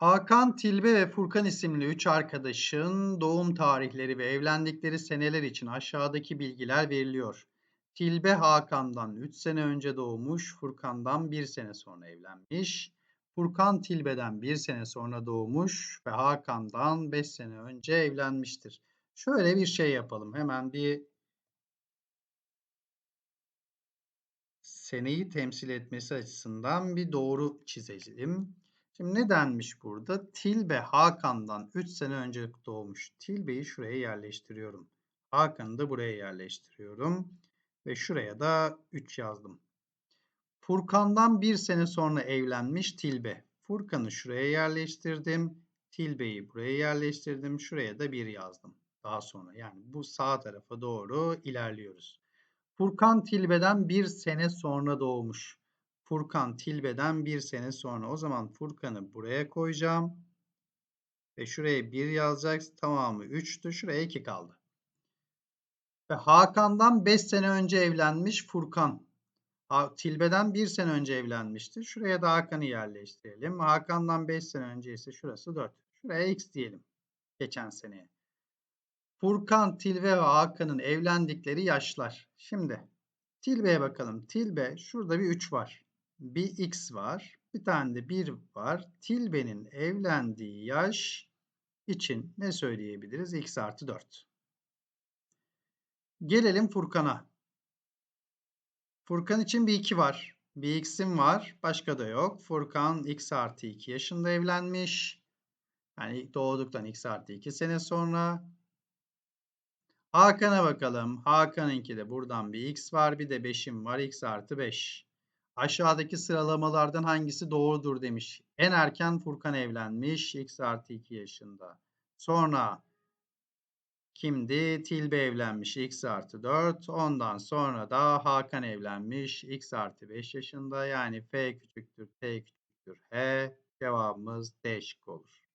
Hakan, Tilbe ve Furkan isimli 3 arkadaşın doğum tarihleri ve evlendikleri seneler için aşağıdaki bilgiler veriliyor. Tilbe Hakan'dan 3 sene önce doğmuş, Furkan'dan 1 sene sonra evlenmiş. Furkan Tilbe'den 1 sene sonra doğmuş ve Hakan'dan 5 sene önce evlenmiştir. Şöyle bir şey yapalım. Hemen bir seneyi temsil etmesi açısından bir doğru çizelim. Şimdi ne denmiş burada? Tilbe Hakan'dan 3 sene önce doğmuş. Tilbe'yi şuraya yerleştiriyorum. Hakan'ı da buraya yerleştiriyorum. Ve şuraya da 3 yazdım. Furkan'dan 1 sene sonra evlenmiş Tilbe. Furkan'ı şuraya yerleştirdim. Tilbe'yi buraya yerleştirdim. Şuraya da 1 yazdım. Daha sonra yani bu sağ tarafa doğru ilerliyoruz. Furkan Tilbe'den 1 sene sonra doğmuş. Furkan Tilbe'den bir sene sonra. O zaman Furkan'ı buraya koyacağım. Ve şuraya 1 yazacak. Tamamı 3'tü. Şuraya 2 kaldı. Ve Hakan'dan 5 sene önce evlenmiş Furkan. Tilbe'den 1 sene önce evlenmişti. Şuraya da Hakan'ı yerleştirelim. Hakan'dan 5 sene önce ise şurası 4. Şuraya x diyelim. Geçen seneye. Furkan, Tilbe ve Hakan'ın evlendikleri yaşlar. Şimdi Tilbe'ye bakalım. Tilbe şurada bir 3 var bir x var. Bir tane de 1 var. Tilbe'nin evlendiği yaş için ne söyleyebiliriz? x artı 4. Gelelim Furkan'a. Furkan için bir 2 var. Bir x'im var. Başka da yok. Furkan x artı 2 yaşında evlenmiş. Yani doğduktan x artı 2 sene sonra. Hakan'a bakalım. Hakan'ınki de buradan bir x var. Bir de 5'im var. x artı 5. Aşağıdaki sıralamalardan hangisi doğrudur demiş. En erken Furkan evlenmiş. X artı 2 yaşında. Sonra kimdi? Tilbe evlenmiş. X artı 4. Ondan sonra da Hakan evlenmiş. X artı 5 yaşında. Yani F küçüktür, T küçüktür, H. Cevabımız D şıkkı olur.